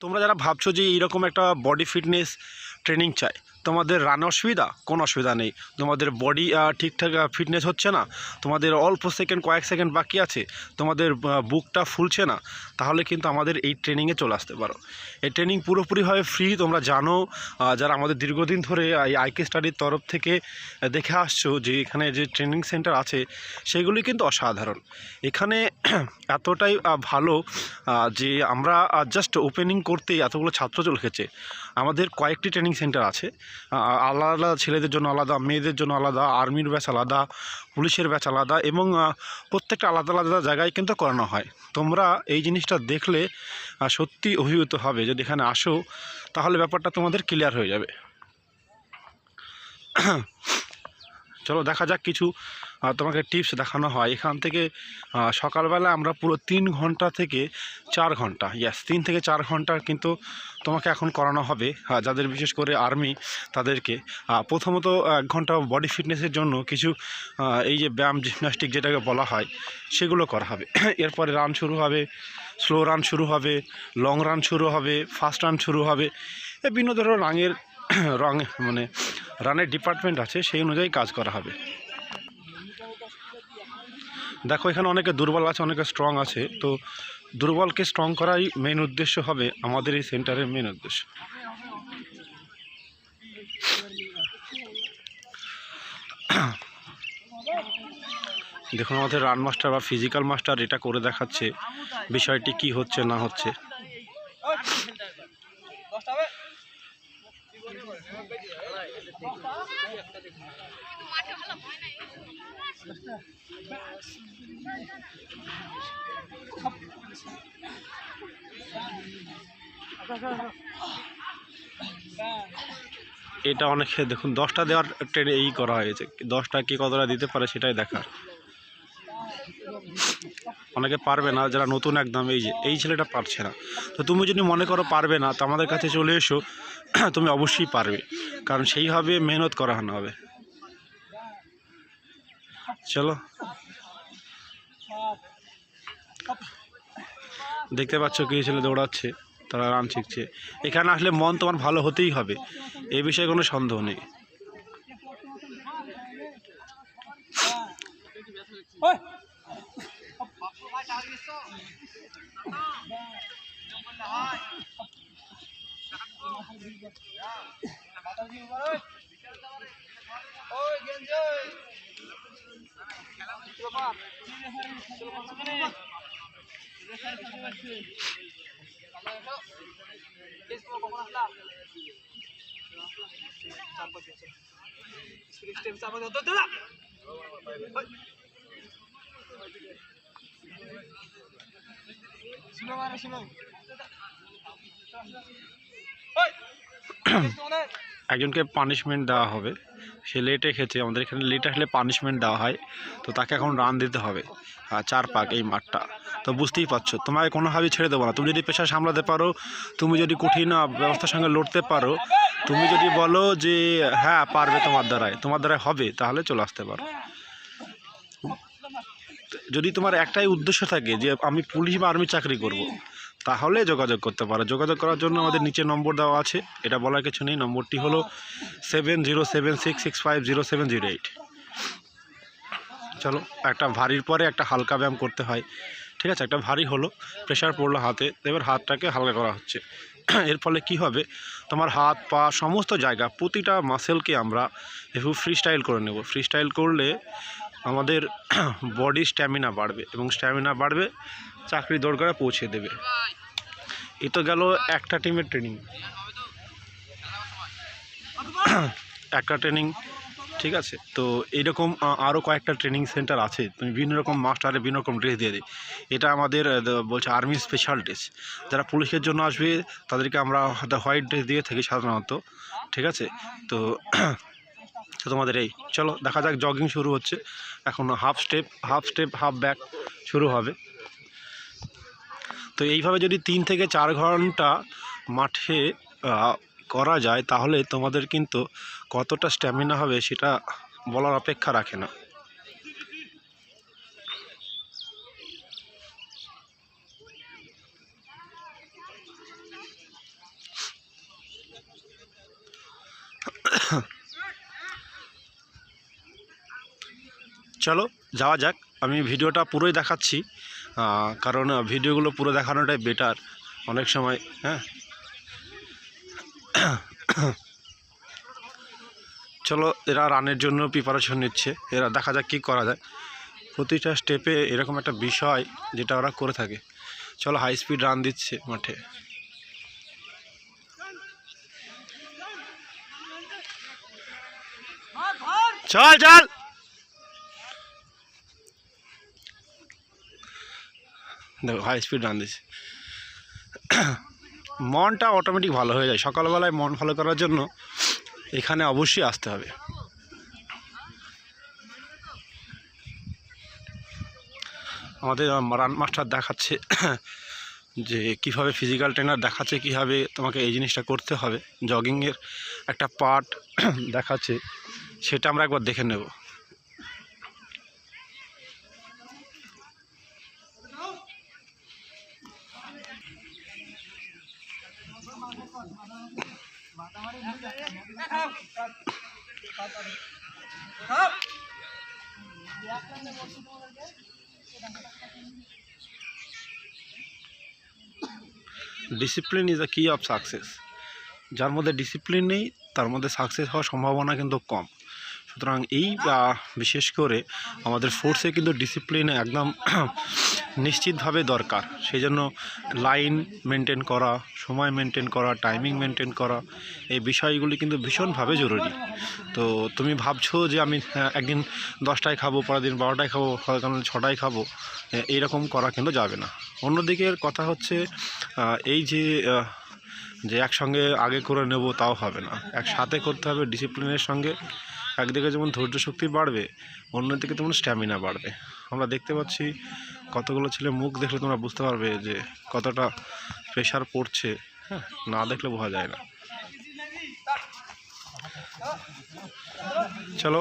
তোমরা যারা ভাবছ যে এইরকম একটা বডি ফিটনেস ট্রেনিং চাই তোমাদের রানে অসুবিধা? কোনো অসুবিধা নেই। তোমাদের বডি ঠিকঠাক ফিটনেস হচ্ছে না। তোমাদের অল্প সেকেন্ড কয়েক সেকেন্ড বাকি আছে। তোমাদের বুকটা ফুলছে না। তাহলে কিন্তু আমাদের এই ট্রেনিংয়ে চলে আসতে পারো। এই ট্রেনিং পুরোপুরিভাবে ফ্রি তোমরা জানো যারা আমাদের দীর্ঘদিন ধরে, এই আইকে স্টাডির তরফ থেকে দেখে আসছো যে এখানে যে ট্রেনিং সেন্টার আছে, সেগুলি কিন্তু অসাধারণ। এখানে এতটাই ভালো যে আমরা জাস্ট ওপেনিং করতেই এতগুলো ছাত্র চলে এসেছে। আমাদের কয়েকটি ট্রেনিং সেন্টার আছে। আলাদা আলাদা ছেলেদের জন্য আলাদা, মেয়েদের জন্য আলাদা আর্মির ব্যাচ আলাদা, পুলিশের ব্যাচ আলাদা এবং প্রত্যেকটা আলাদা আলাদা জায়গায় কিন্তু করানো হয়। তোমরা এই জিনিসটা দেখলে সত্যি অভিভূত হবে যদি এখানে আসো, তাহলে ব্যাপারটা তোমাদের ক্লিয়ার হয়ে যাবে। চলো দেখা যাক কিছু তোমাকে টিপস দেখানো হয়। এখান থেকে সকালবেলা আমরা পুরো তিন ঘণ্টা থেকে চার ঘণ্টা ইয়াস তিন থেকে চার ঘণ্টা কিন্তু তোমাকে এখন করানো হবে যাদের বিশেষ করে আর্মি তাদেরকে। প্রথমত এক ঘণ্টা বডি ফিটনেসের জন্য কিছু এই যে ব্যায়াম জিমনাস্টিক যেটাকে বলা হয়, সেগুলো করা হবে। এরপরে রান শুরু হবে স্লো রান শুরু হবে লং রান শুরু হবে ফাস্ট রান শুরু হবে, এ বিভিন্ন ধরনের রাঙের রং মানে রানের ডিপার্টমেন্ট আছে, সেই অনুযায়ী কাজ করা হবে। দেখো, এখানে অনেকে দুর্বল আছে, অনেকে স্ট্রং আছে। তো দুর্বলকে স্ট্রং করাই মেন উদ্দেশ্য হবে আমাদের এই সেন্টারের মেন উদ্দেশ্য। দেখুন, আমাদের রান মাস্টার বা ফিজিক্যাল মাস্টার এটা করে দেখাচ্ছে বিষয়টি কি হচ্ছে, না হচ্ছে। এটা অনেকে, দেখুন, দশটা দেওয়ার ট্রেনে এই করা হয়েছে। দশটা কি কতটা দিতে পারে সেটাই দেখার। অনেকে পারবে না, যারা নতুন একদম, এই যে, এই ছেলেটা পারছে না। তো তুমি যদি মনে করো পারবে না, তো আমাদের কাছে চলে এসো, তুমি অবশ্যই পারবে। কারণ সেইভাবে মেহনত করানো হবে। চলো। দেখতে পাচ্ছ কিছু ছেলে দৌড়াচ্ছে, তারা রান শিখছে। এখানে আসলে মন তোমার ভালো হতেই হবে এই বিষয়ে কোনো সন্দেহ নেই। Step sama tuh tuh tuh. একজনকে পানিশমেন্ট দেওয়া হবে। সে লেটে খেয়েছে। আমাদের এখানে লেট আসলে পানিশমেন্ট দেওয়া হয়। তো তাকে এখন রান দিতে হবে। আর চার পাক এই মাঠটা। তো বুঝতেই পারছ তোমাকে কোনোভাবেই ছেড়ে দেবো না। তুমি যদি পেশা সামলাতে পারো তুমি যদি কঠিন ব্যবস্থার সঙ্গে লড়তে পারো তুমি যদি বলো যে হ্যাঁ পারবে তোমার দ্বারায়। তোমার দ্বারায় হবে তাহলে চলে আসতে পারো। যদি তোমার একটাই উদ্দেশ্য থাকে যে আমি পুলিশ বা আর্মি চাকরি করব। তাহলে যোগাযোগ করতে পারো। যোগাযোগ করার জন্য আমাদের নিচে নম্বর দেওয়া আছে। এটা বলার কিছু নেই। নম্বরটি হলো seven zero seven six six five zero seven zero eight চলো, একটা ভারীর পরে একটা হালকা ব্যায়াম করতে হয়। ঠিক আছে? একটা ভারী হলো প্রেশার পড়ল হাতে, এবার হাতটাকে হালকা করা হচ্ছে। এর ফলে কি হবে? তোমার হাত, পা, সমস্ত জায়গা, প্রতিটা মাসেলকে আমরা একটু ফ্রি স্টাইল করে নেব। ফ্রি স্টাইল করলে আমাদের বডি স্ট্যামিনা বাড়বে এবং স্ট্যামিনা বাড়বে, চাকরি দরকারে পৌঁছে দেবে। এ তো গেল একটা টিমের ট্রেনিং একটা ট্রেনিং ঠিক আছে? তো এইরকম আরও কয়েকটা ট্রেনিং সেন্টার আছে। তুমি বিভিন্ন রকম মাস্টারে বিভিন্ন রকম ড্রেস দিয়ে দিই এটা আমাদের বলছে আর্মি স্পেশাল ড্রেস যারা পুলিশের জন্য আসবে, তাদেরকে আমরা হোয়াইট ড্রেস দিয়ে থাকি সাধারণত, ঠিক আছে? তো তো তোমাদের এই, চলো দেখা যাক জগিং শুরু হচ্ছে। এখন half step half step half back শুরু হবে। তো এইভাবে যদি তিন থেকে চার ঘণ্টা মাঠে করা যায়, তাহলে তোমাদের কিন্তু কতটা স্ট্যামিনা হবে সেটা বলার অপেক্ষা রাখে না। চলো, যাওয়া যাক। আমি ভিডিওটা পুরোই দেখাচ্ছি। কারণ ভিডিওগুলো পুরো দেখানোটাই বেটার অনেক সময় হ্যাঁ। চলো, এরা রানের জন্য প্রিপারেশন নিচ্ছে। এরা দেখা যাক কী করা যায়। প্রতিটা স্টেপে এরকম একটা বিষয় যেটা ওরা করে থাকে। চলো হাই স্পিড রান দিচ্ছে মাঠে। চল চল! দেখো হাই স্পিড রান দিচ্ছে। মনটা অটোমেটিক ভালো হয়ে যায়। সকালবেলায় মন ভালো করার জন্য এখানে অবশ্যই আসতে হবে। আমাদের রান মাস্টার দেখাচ্ছে যে কীভাবে ফিজিক্যাল ট্রেনার দেখাচ্ছে, কীভাবে তোমাকে এই জিনিসটা করতে হবে। জগিংয়ের একটা পার্ট দেখাচ্ছে, সেটা আমরা একবার দেখে নেব। ডিসিপ্লিন ইজ আ কি অফ সাকসেস যার মধ্যে ডিসিপ্লিন নেই, তার মধ্যে সাকসেস হওয়ার সম্ভাবনা কিন্তু কম। সুতরাং এই বিশেষ করে আমাদের ফোর্সে কিন্তু ডিসিপ্লিন একদম নিশ্চিতভাবে দরকার। সেই জন্য লাইন মেনটেন করা, সময় মেনটেন করা টাইমিং মেনটেন করা, এই বিষয়গুলি কিন্তু ভীষণভাবে জরুরি। তো তুমি ভাবছ যে আমি একদিন দশটায় খাব, পরের দিন বারোটায় খাব কারণ ছটায় খাব এইরকম করা কিন্তু যাবে না। অন্যদিকের কথা হচ্ছে এই যে যে একসঙ্গে আগে করে নেব তাও হবে না। একসাথে করতে হবে ডিসিপ্লিনের সঙ্গে। একদিকে যেমন ধৈর্য শক্তি বাড়বে, অন্যদিকে তেমন স্ট্যামিনা বাড়বে। আমরা দেখতে পাচ্ছি কতগুলো ছেলে মুখ দেখলে তোমরা বুঝতে পারবে যে কতটা প্রেশার পড়ছে হ্যাঁ না দেখলে বোঝা যায় না। চলো।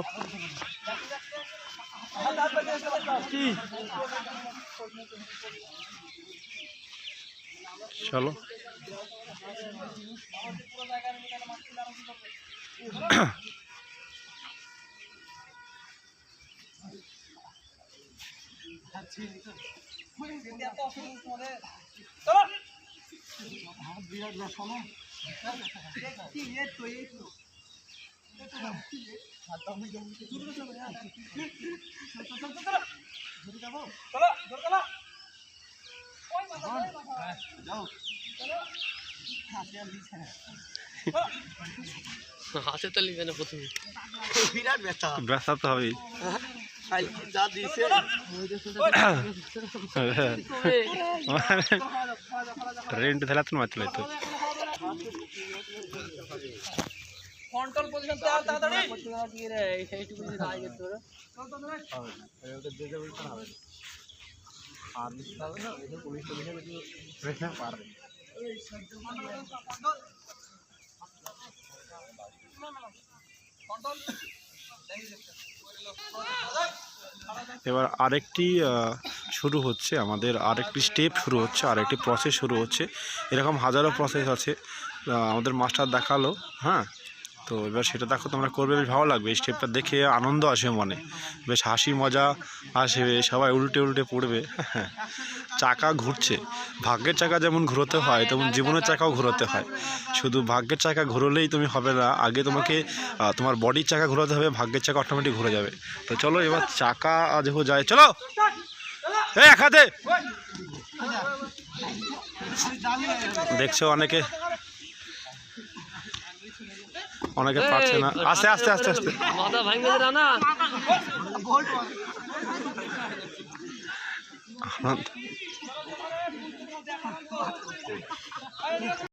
চলো। হাতে তো লিবে না প্রথমে। বিরাট ব্যথা। ব্যথা তো হবেই। কালকে যা দিয়েছে রেন্ট দিলে তো মারতে লাগতো কন্ট্রোল পজিশন তো তাড়াতাড়ি করতে গেলে কি রে এই সেইটুকু যদি দাঁড়িয়ে গেছে তোরা এবার আরেকটি শুরু হচ্ছে আমাদের, আরেকটি স্টেপ শুরু হচ্ছে, আরেকটি প্রসেস শুরু হচ্ছে। এরকম হাজারো প্রসেস আছে। আমাদের মাস্টার দেখাল হ্যাঁ? তো এবার সেটা দেখো তোমরা করবে, বেশ ভালো লাগবে। এই স্টেপটা দেখে আনন্দ আসবে মনে। বেশ হাসি মজা আসবে সবাই উল্টে উল্টে পড়বে। হ্যাঁ চাকা ঘুরছে। ভাগ্যের চাকা যেমন ঘুরোতে হয়, তেমন জীবনের চাকাও ঘুরোতে হয়। শুধু ভাগ্যের চাকা ঘুরলেই তুমি হবে না, আগে তোমাকে তোমার বডির চাকা ঘোরাতে হবে, ভাগ্যের চাকা অটোমেটিক ঘুরে যাবে। তো চলো এবার চাকা যেহেতু যায়, চলো! এই এক হাতে! দেখছ অনেকে অনেকে পারছে না। আস্তে আস্তে আস্তে আস্তে। মাথা ভাঙবে না আনন্দ